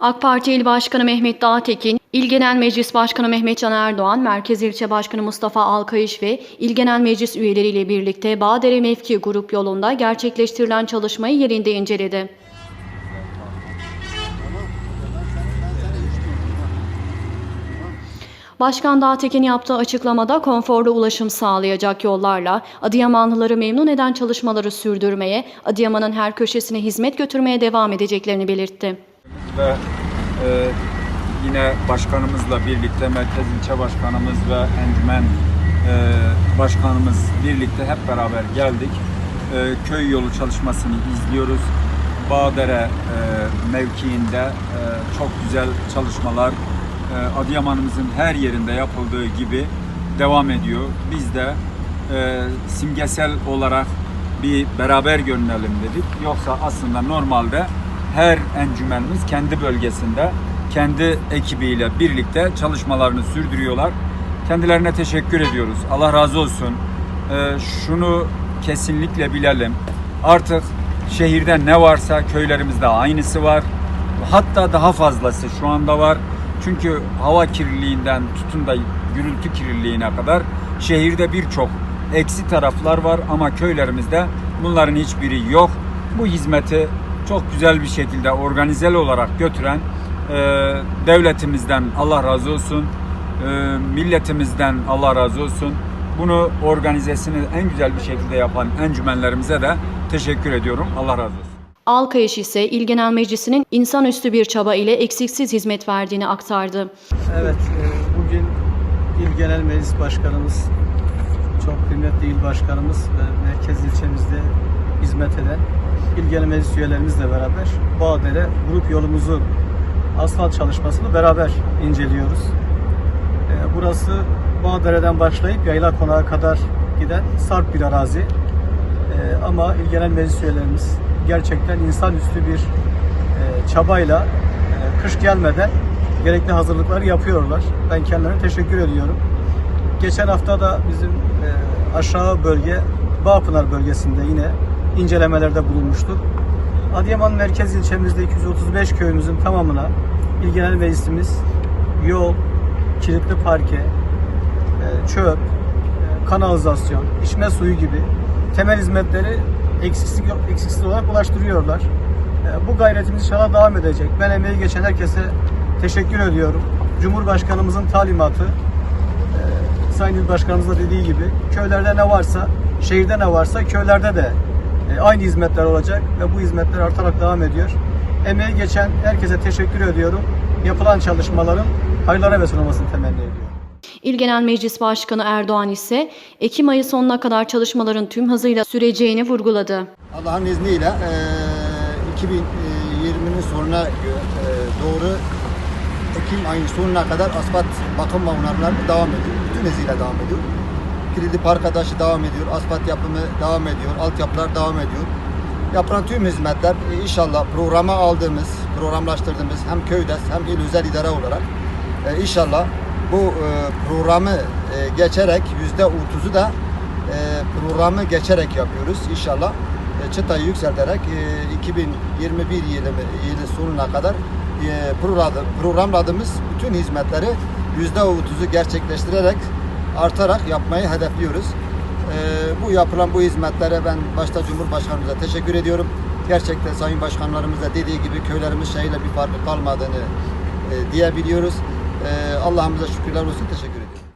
AK Parti İl Başkanı Mehmet Dağtekin, İl Genel Meclis Başkanı Mehmet Can Erdoğan, Merkez İlçe Başkanı Mustafa Alkayış ve İl Genel Meclis üyeleriyle birlikte Bağdere Mevki Grup yolunda gerçekleştirilen çalışmayı yerinde inceledi. Başkan Dağtekin yaptığı açıklamada konforlu ulaşım sağlayacak yollarla Adıyamanlıları memnun eden çalışmaları sürdürmeye, Adıyaman'ın her köşesine hizmet götürmeye devam edeceklerini belirtti. Ve e, yine başkanımızla birlikte merkez ilçe başkanımız ve encümen e, başkanımız birlikte hep beraber geldik. E, köy yolu çalışmasını izliyoruz. Bağdere e, mevkiinde e, çok güzel çalışmalar e, Adıyaman'ımızın her yerinde yapıldığı gibi devam ediyor. Biz de e, simgesel olarak bir beraber görünelim dedik. Yoksa aslında normalde her encümenimiz kendi bölgesinde kendi ekibiyle birlikte çalışmalarını sürdürüyorlar. Kendilerine teşekkür ediyoruz. Allah razı olsun. Ee, şunu kesinlikle bilelim. Artık şehirde ne varsa köylerimizde aynısı var. Hatta daha fazlası şu anda var. Çünkü hava kirliliğinden tutun da gürültü kirliliğine kadar şehirde birçok eksi taraflar var ama köylerimizde bunların hiçbiri yok. Bu hizmeti çok güzel bir şekilde organizel olarak götüren e, devletimizden Allah razı olsun, e, milletimizden Allah razı olsun. Bunu organizesini en güzel bir şekilde yapan encümenlerimize de teşekkür ediyorum. Allah razı olsun. Alkayış ise İl Genel Meclisi'nin insanüstü bir çaba ile eksiksiz hizmet verdiğini aktardı. Evet, e, bugün İl Genel Meclis Başkanımız, çok kıymetli il başkanımız ve merkez ilçemizde hizmet eden İl Genel Meclis üyelerimizle beraber Bağdere grup yolumuzun asfalt çalışmasını beraber inceliyoruz. E, Burası Bağdere'den başlayıp Yayla Konağı kadar giden sarp bir arazi. E, Ama İl Genel Meclis üyelerimiz gerçekten insanüstü bir e, çabayla e, kış gelmeden gerekli hazırlıkları yapıyorlar. Ben kendilerine teşekkür ediyorum. Geçen hafta da bizim e, aşağı bölge Bağpınar bölgesinde yine incelemelerde bulunmuştuk. Adıyaman merkez ilçemizde 235 köyümüzün tamamına İl Genel Meclisimiz yol, kilitli parke, e, çöp, e, kanalizasyon, içme suyu gibi temel hizmetleri eksiksiz, eksiksiz olarak ulaştırıyorlar. E, Bu gayretimiz inşallah devam edecek. Ben emeği geçen herkese teşekkür ediyorum. Cumhurbaşkanımızın talimatı, Sayın İl Başkanımız da dediği gibi köylerde ne varsa, şehirde ne varsa köylerde de e, aynı hizmetler olacak ve bu hizmetler artarak devam ediyor. Emeği geçen herkese teşekkür ediyorum. Yapılan çalışmaların hayırlara vesile olmasını temenni ediyorum. İl Genel Meclis Başkanı Erdoğan ise Ekim ayı sonuna kadar çalışmaların tüm hızıyla süreceğini vurguladı. Allah'ın izniyle eee 2020'nin sonuna eee, doğru Ekim ayının sonuna kadar asfalt bakım ve onarımları devam ediyor. Bütün hızıyla devam ediyor. Kilidi park adaşı devam ediyor. Asfalt yapımı devam ediyor. Altyapılar devam ediyor. Yapılan tüm hizmetler e, inşallah programa aldığımız, programlaştırdığımız hem köyde hem il özel idare olarak e, inşallah bu e, programı geçerek yüzde otuzu da programı geçerek yapıyoruz inşallah. E, çıtayı yükselterek e, 2021 yılı, yılı sonuna kadar e, programladı- programladığımız bütün hizmetleri yüzde otuzu gerçekleştirerek artarak yapmayı hedefliyoruz. E, bu yapılan bu hizmetlere ben başta Cumhurbaşkanımıza teşekkür ediyorum. Gerçekten Sayın Başkanlarımız da dediği gibi köylerimiz şehirle bir farkı kalmadığını e, diyebiliyoruz. E, Allah'ımıza şükürler olsun. Teşekkür ediyorum.